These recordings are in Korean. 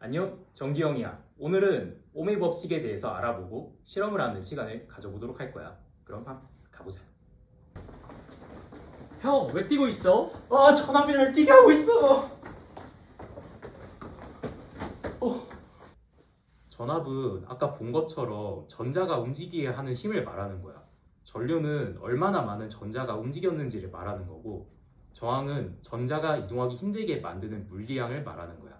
안녕, 정기영이야. 오늘은 오메 법칙에 대해서 알아보고 실험을 하는 시간을 가져보도록 할 거야. 그럼 한번 가보자. 형, 왜 뛰고 있어? 아, 전화비를 뛰게 하고 있어. 전압은 아까 본 것처럼 전자가 움직이게 하는 힘을 말하는 거야. 전류는 얼마나 많은 전자가 움직였는지를 말하는 거고, 저항은 전자가 이동하기 힘들게 만드는 물리량을 말하는 거야.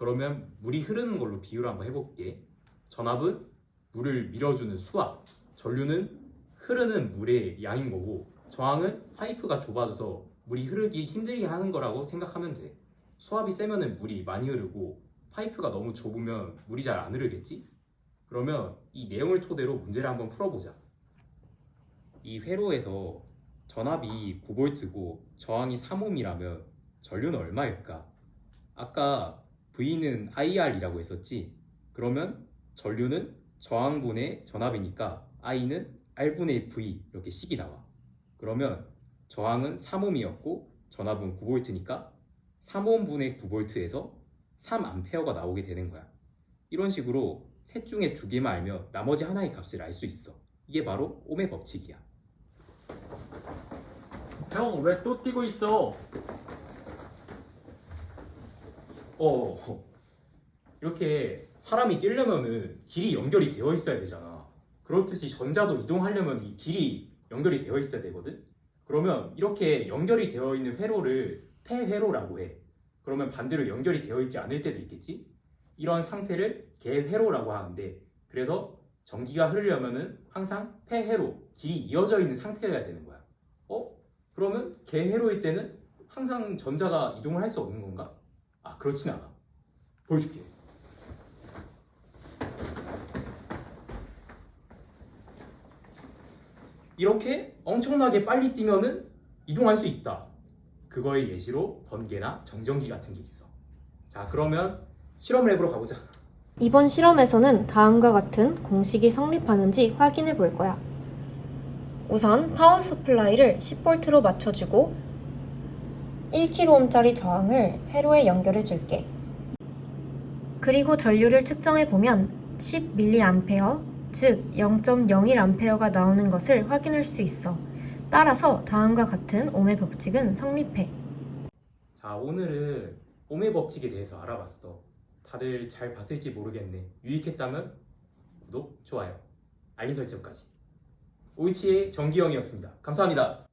그러면 물이 흐르는 걸로 비유를 한번 해볼게. 전압은 물을 밀어주는 수압, 전류는 흐르는 물의 양인 거고, 저항은 파이프가 좁아져서 물이 흐르기 힘들게 하는 거라고 생각하면 돼. 수압이 세면은 물이 많이 흐르고, 파이프가 너무 좁으면 물이 잘 안 흐르겠지? 그러면 이 내용을 토대로 문제를 한번 풀어보자. 이 회로에서 전압이 9V고 저항이 3ohm이라면 전류는 얼마일까? 아까 V는 IR이라고 했었지? 그러면 전류는 저항분의 전압이니까 I는 R분의 V 이렇게 식이 나와. 그러면 저항은 3ohm이었고 전압은 9V니까 3ohm분의 9V에서 3A가 나오게 되는 거야. 이런 식으로 셋 중에 두 개만 알면 나머지 하나의 값을 알 수 있어. 이게 바로 옴의 법칙이야. 형, 왜 또 뛰고 있어? 어, 이렇게 사람이 뛰려면은 길이 연결이 되어 있어야 되잖아. 그렇듯이 전자도 이동하려면 이 길이 연결이 되어 있어야 되거든. 그러면 이렇게 연결이 되어 있는 회로를 폐회로라고 해. 그러면 반대로 연결이 되어 있지 않을 때도 있겠지? 이런 상태를 개회로라고 하는데 그래서 전기가 흐르려면은 항상 폐회로, 길이 이어져 있는 상태여야 되는 거야. 어? 그러면 개회로일 때는 항상 전자가 이동을 할 수 없는 건가? 아 그렇진 않아. 보여줄게. 이렇게 엄청나게 빨리 뛰면은 이동할 수 있다. 그거의 예시로 번개나 정전기 같은 게 있어. 자 그러면 실험을 해보러 가보자. 이번 실험에서는 다음과 같은 공식이 성립하는지 확인해 볼 거야. 우선 파워 서플라이를 10V로 맞춰주고 1kΩ짜리 저항을 회로에 연결해 줄게. 그리고 전류를 측정해 보면 10mA, 즉 0.01A가 나오는 것을 확인할 수 있어. 따라서 다음과 같은 옴의 법칙은 성립해. 자 오늘은 오메 법칙에 대해서 알아봤어 다들 잘 봤을지 모르겠네 유익했다면 구독, 좋아요, 알림 설정까지 오이치의 정기영이었습니다 감사합니다